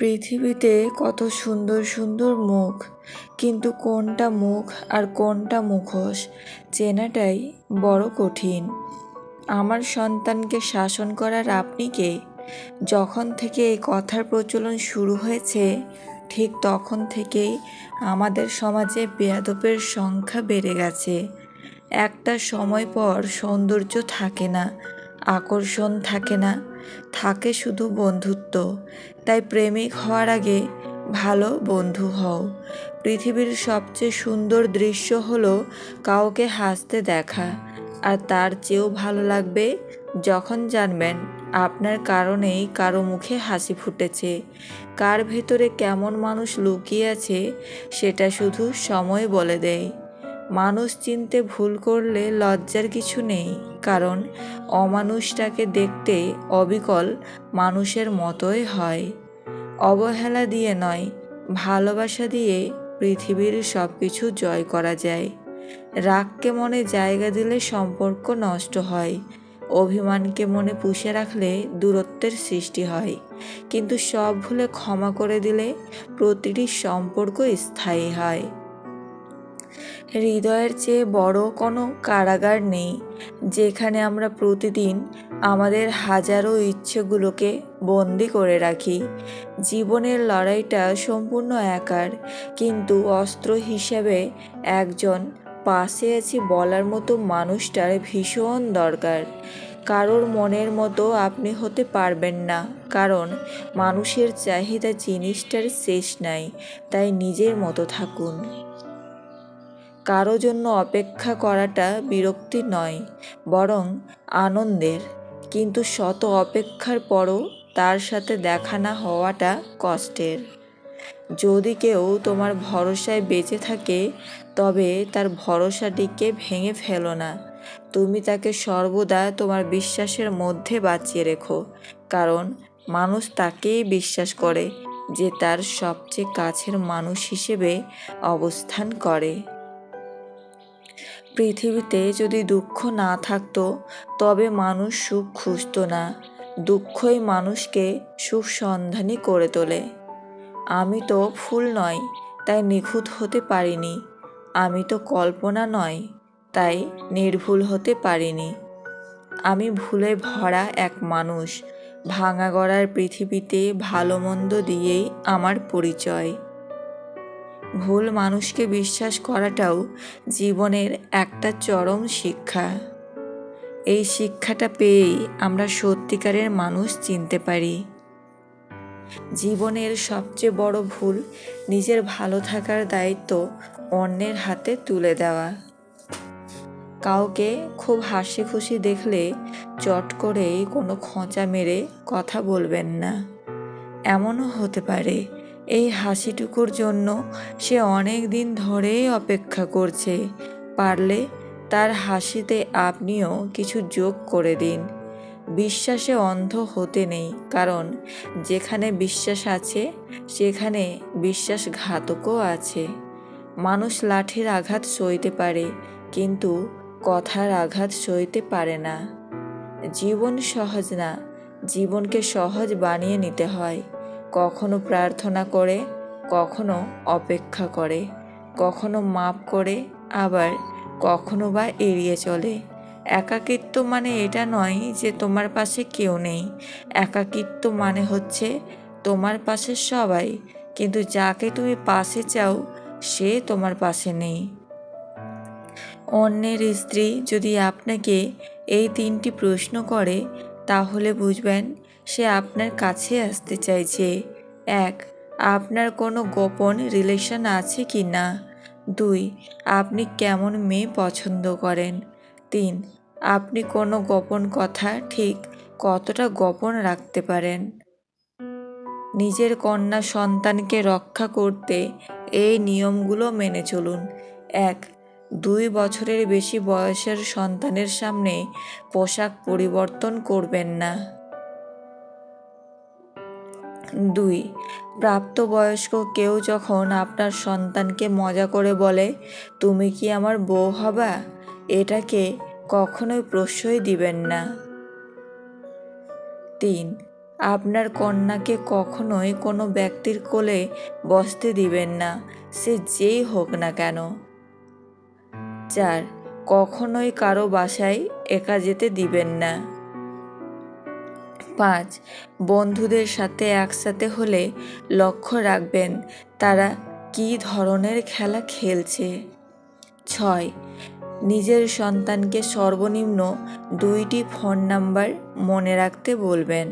পৃথিবীতে কত সুন্দর সুন্দর মুখ। কিন্তু কোনটা মুখ আর কোনটা মুখোশ চেনাটাই বড় কঠিন। আমার সন্তানকে শাসন করার আপনি কে? যখন থেকে এই কথার প্রচলন শুরু হয়েছে, ঠিক তখন থেকেই আমাদের সমাজে বেয়াদপের সংখ্যা বেড়ে গেছে। একটা সময় পর সৌন্দর্য থাকে না, আকর্ষণ থাকে না থাকে শুধু বন্ধুত্ব। তাই প্রেমিক হওয়ার আগে ভালো বন্ধু হও। পৃথিবীর সবচেয়ে সুন্দর দৃশ্য হলো কাউকে হাসতে দেখা। আর তার চেয়েও ভালো লাগবে যখন জানবেন আপনার কারণেই কারও মুখে হাসি ফুটেছে। কার ভেতরে কেমন মানুষ লুকিয়ে আছে সেটা শুধু সময় বলে দেয়। মানুষ চিনতে ভুল করলে লজ্জার কিছু নেই, কারণ অমানুষটাকে দেখতে অবিকল মানুষের মতোই হয়। অবহেলা দিয়ে নয়, ভালোবাসা দিয়ে পৃথিবীর সব কিছু জয় করা যায়। রাগকে মনে জায়গা দিলে সম্পর্ক নষ্ট হয়, অভিমানকে মনে পুষে রাখলে দূরত্বের সৃষ্টি হয়। কিন্তু সব ভুলে ক্ষমা করে দিলে প্রতিটি সম্পর্ক স্থায়ী হয়। হৃদয়ের চেয়ে বড় কোনো কারাগার নেই, যেখানে আমরা প্রতিদিন আমাদের হাজারো ইচ্ছেগুলোকে বন্দি করে রাখি। জীবনের লড়াইটা সম্পূর্ণ একার, কিন্তু অস্ত্র হিসেবে একজন পাশে আছি বলার মতো মানুষটার ভীষণ দরকার। কারোর মনের মতো আপনি হতে পারবেন না, কারণ মানুষের চাহিদা জিনিসটার শেষ নাই, তাই নিজের মতো থাকুন। কারও জন্য অপেক্ষা করাটা বিরক্তি নয়, বরং আনন্দের। কিন্তু শত অপেক্ষার পরও তার সাথে দেখা না হওয়াটা কষ্টের। যদি কেউ তোমার ভরসায় বেঁচে থাকে, তবে তার ভরসাটিকে ভেঙে ফেলো না। তুমি তাকে সর্বদা তোমার বিশ্বাসের মধ্যে বাঁচিয়ে রেখো, কারণ মানুষ তাকেই বিশ্বাস করে যে তার সবচেয়ে কাছের মানুষ হিসেবে অবস্থান করে। পৃথিবীতে যদি দুঃখ না থাকতো, তবে মানুষ সুখ খুঁজত না। দুঃখই মানুষকে সুখ সন্ধানী করে তোলে। আমি তো ফুল নয় তাই নিখুঁত হতে পারিনি। আমি তো কল্পনা নয় তাই নির্ভুল হতে পারিনি। আমি ভুলে ভরা এক মানুষ, ভাঙা গড়ার পৃথিবীতে ভালো মন্দ দিয়েই আমার পরিচয়। ভুল মানুষকে বিশ্বাস করাটাও জীবনের একটা চরম শিক্ষা। এই শিক্ষাটা পেয়েই আমরা সত্যিকারের মানুষ চিনতে পারি। জীবনের সবচেয়ে বড় ভুল নিজের ভালো থাকার দায়িত্ব অন্যের হাতে তুলে দেওয়া। কাউকে খুব হাসি খুশি দেখলে চট করেই কোনো খোঁচা মেরে কথা বলবেন না। এমনও হতে পারে এই হাসিটুকুর জন্য সে অনেক দিন ধরেই অপেক্ষা করছে। পারলে তার হাসিতে আপনিও কিছু যোগ করে দিন। বিশ্বাসে অন্ধ হতে নেই, কারণ যেখানে বিশ্বাস আছে, সেখানে বিশ্বাসঘাতকও আছে। মানুষ লাঠির আঘাত সইতে পারে, কিন্তু কথার আঘাত সইতে পারে না। জীবন সহজ না, জীবনকে সহজ বানিয়ে নিতে হয়। কখনো প্রার্থনা করে, কখনো অপেক্ষা করে, কখনো মাপ করে, আবার কখনো বা এড়িয়ে চলে। একাকিত্ব মানে এটা নয় যে তোমার পাশে কেউ নেই। একাকিত্ব মানে হচ্ছে তোমার পাশে সবাই, কিন্তু যাকে তুমি পাশে চাও, সে তোমার পাশে নেই। অন্যের স্ত্রী যদি আপনাকে এই তিনটি প্রশ্ন করে, তাহলে বুঝবেন সে আপনার কাছে আসতে চাইছে। এক, আপনার কোনো গোপন রিলেশন আছে কি না? দুই, আপনি কেমন মেয়ে পছন্দ করেন? তিন, আপনি কোনো গোপন কথা ঠিক কতটা গোপন রাখতে পারেন? নিজের কন্যা সন্তানকে রক্ষা করতে এই নিয়মগুলো মেনে চলুন। এক, দুই বছরের বেশি বয়সের সন্তানের সামনে পোশাক পরিবর্তন করবেন না। দুই। প্রাপ্তবয়স্ক কেউ যখন আপনার সন্তানকে মজা করে বলে, তুমি কি আমার বউ হবা? এটাকে কখনোই প্রশ্রয় দিবেন না। তিন। আপনার কন্যাকে কখনোই কোনো ব্যক্তির কোলে বসতে দিবেন না, সে যেই হোক না কেন। চার। কখনোই কারও বাসায় একা যেতে দিবেন না। পাঁচ। বন্ধুদের সাথে একসাথে হলে লক্ষ্য রাখবেন তারা কি ধরনের খেলা খেলছে। ছয়। নিজের সন্তানকে সর্বনিম্ন দুইটি ফোন নাম্বার মনে রাখতে বলবেন।